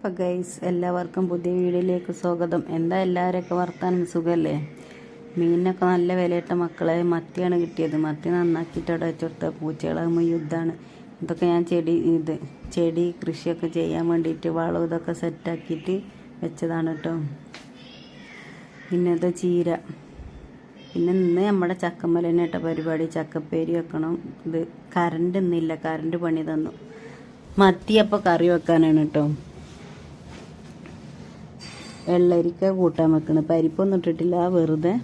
അപ്പം ഗൈസ് എല്ലാവർക്കും പുതിയ വീഡിയോയിലേക്ക് സ്വാഗതം. എന്താ എല്ലാവരെയൊക്കെ വർത്താനം? സുഖമല്ലേ മീനിനൊക്കെ നല്ല വിലയിട്ട മക്കളെ മത്തിയാണ് കിട്ടിയത്. മത്തി നന്നാക്കിയിട്ട് അവിടെ വെച്ചെടുത്ത പൂച്ചകളാകുമ്പോൾ യുദ്ധമാണ് ഇതൊക്കെ ഞാൻ ചെടി ഇത് ചെടി കൃഷിയൊക്കെ ചെയ്യാൻ വേണ്ടിയിട്ട് വളം ഇതൊക്കെ സെറ്റാക്കിയിട്ട് വെച്ചതാണ് കേട്ടോ പിന്നെ ഇത് ചീര. പിന്നെ ഇന്ന് നമ്മുടെ ചക്കമ്മല തന്നെ പരിപാടി. ചക്കപ്പേരി വെക്കണം. ഇത് കറണ്ട് ഇന്നില്ല. കറണ്ട് പണി തന്നു. മത്തിയപ്പോൾ കറി വെക്കാനാണ് കേട്ടോ വെള്ളരിക്ക കൂട്ടാൻ വെക്കണ്. പരിപ്പൊന്നും ഇട്ടിട്ടില്ല. വെറുതെ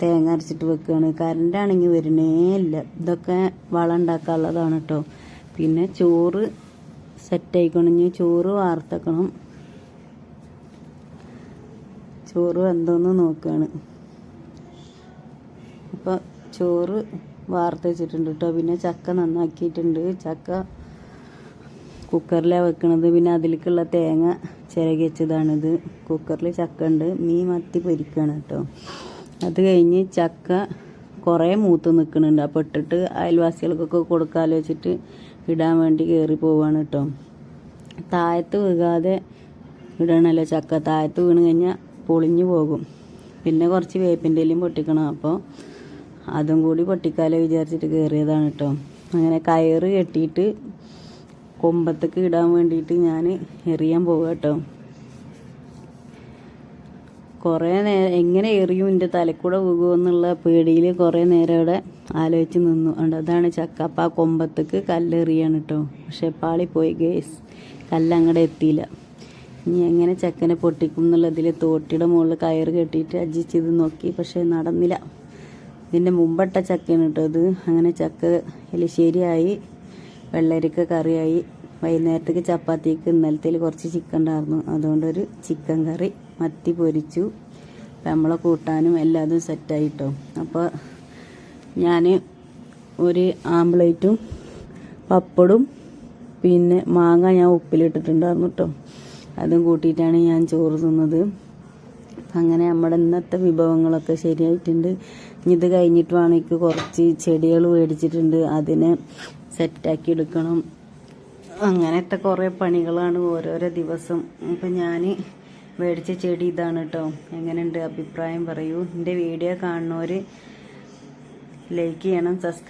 തേങ്ങ അരച്ചിട്ട് വെക്കുകയാണ് കറണ്ടാണെങ്കിൽ വരണേ ഇല്ല. ഇതൊക്കെ വളം ഉണ്ടാക്കാനുള്ളതാണ് കേട്ടോ പിന്നെ ചോറ് സെറ്റായിക്കണം ചോറ് വാർത്തക്കണം. ചോറ് എന്തോന്ന് നോക്കുകയാണ് അപ്പോൾ ചോറ് വാർത്ത് വെച്ചിട്ടുണ്ട് കേട്ടോ പിന്നെ ചക്ക നന്നാക്കിയിട്ടുണ്ട്. ചക്ക കുക്കറിലാണ് വെക്കണത്. പിന്നെ അതിലേക്കുള്ള തേങ്ങ ചിരകി വെച്ചതാണിത് കുക്കറിൽ ചക്ക ഉണ്ട്. മീൻ മത്തി പൊരിക്കുകയാണ് കേട്ടോ. അത് കഴിഞ്ഞ് ചക്ക കുറേ മൂത്ത് നിൽക്കുന്നുണ്ട് അപ്പോൾ ഇട്ടിട്ട് അയൽവാസികൾക്കൊക്കെ കൊടുക്കാമല്ലോ വെച്ചിട്ട് ഇടാൻ വേണ്ടി കയറി പോവാണ് കേട്ടോ. താഴത്ത് വീകാതെ ഇടണമല്ലോ ചക്ക. താഴത്ത് വീണ് കഴിഞ്ഞാൽ പൊളിഞ്ഞു പോകും. പിന്നെ കുറച്ച് വേപ്പിന്റെ ഇലയും പൊട്ടിക്കണം. അപ്പോൾ അതും കൂടി പൊട്ടിക്കാലോ വിചാരിച്ചിട്ട് കയറിയതാണ് കേട്ടോ. അങ്ങനെ കയറ് കെട്ടിയിട്ട് കൊമ്പത്തേക്ക് ഇടാൻ വേണ്ടിയിട്ട് ഞാൻ എറിയാൻ പോവുക കേട്ടോ. കുറേ നേരം എങ്ങനെ എറിയും എന്റെ തലക്കൂടെ പോകുമോ എന്നുള്ള പേടിയിൽ കുറേ നേരം അവിടെ ആലോചിച്ച് നിന്നു. അതുകൊണ്ട് അതാണ് ചക്ക അപ്പം ആ കൊമ്പത്തേക്ക് കല്ലെറിയാണ് കേട്ടോ പക്ഷെ പോയി ഗേസ്. കല്ലങ്ങടെ എത്തിയില്ല. ഇനി എങ്ങനെ ചക്കനെ പൊട്ടിക്കും എന്നുള്ളതിൽ തോട്ടിയുടെ മുകളിൽ കയറ് കെട്ടിയിട്ട് അഡ്ജസ്റ്റ് ചെയ്ത് നോക്കി. പക്ഷേ നടന്നില്ല. ഇതിന്റെ മുമ്പട്ട ചക്കയാണ് കേട്ടോ അത് അങ്ങനെ ചക്ക എലിശ്ശേരിയായി വെള്ളരിക്ക കറിയായി. വൈകുന്നേരത്തേക്ക് ചപ്പാത്തിക്ക് ഇന്നലത്തേൽ കുറച്ച് ചിക്കൻ ഉണ്ടായിരുന്നു. അതുകൊണ്ടൊരു ചിക്കൻ കറി മത്തി പൊരിച്ചു. അപ്പം നമ്മളെ കൂട്ടാനും എല്ലാതും സെറ്റായിട്ടോ അപ്പോൾ ഞാൻ ഒരു ആംപ്ലേറ്റും പപ്പടും പിന്നെ മാങ്ങ ഞാൻ ഉപ്പിലിട്ടിട്ടുണ്ടായിരുന്നു കേട്ടോ അതും കൂട്ടിയിട്ടാണ് ഞാൻ ചോറ് തിന്നത്. അങ്ങനെ നമ്മുടെ ഇന്നത്തെ വിഭവങ്ങളൊക്കെ ശരിയായിട്ടുണ്ട്. ഇനി ഇത് കഴിഞ്ഞിട്ട് വേണമെങ്കിൽ കുറച്ച് ചെടികൾ മേടിച്ചിട്ടുണ്ട്. അതിനെ സെറ്റാക്കി എടുക്കണം. അങ്ങനത്തെ കുറേ പണികളാണ് ഓരോരോ ദിവസം. ഇപ്പം ഞാൻ മേടിച്ച ചെടി ഇതാണ് കേട്ടോ എങ്ങനെയുണ്ട്? അഭിപ്രായം പറയൂ. എന്റെ വീഡിയോ കാണുന്നവർ ലൈക്ക് ചെയ്യണം സബ്സ്ക്രൈബ്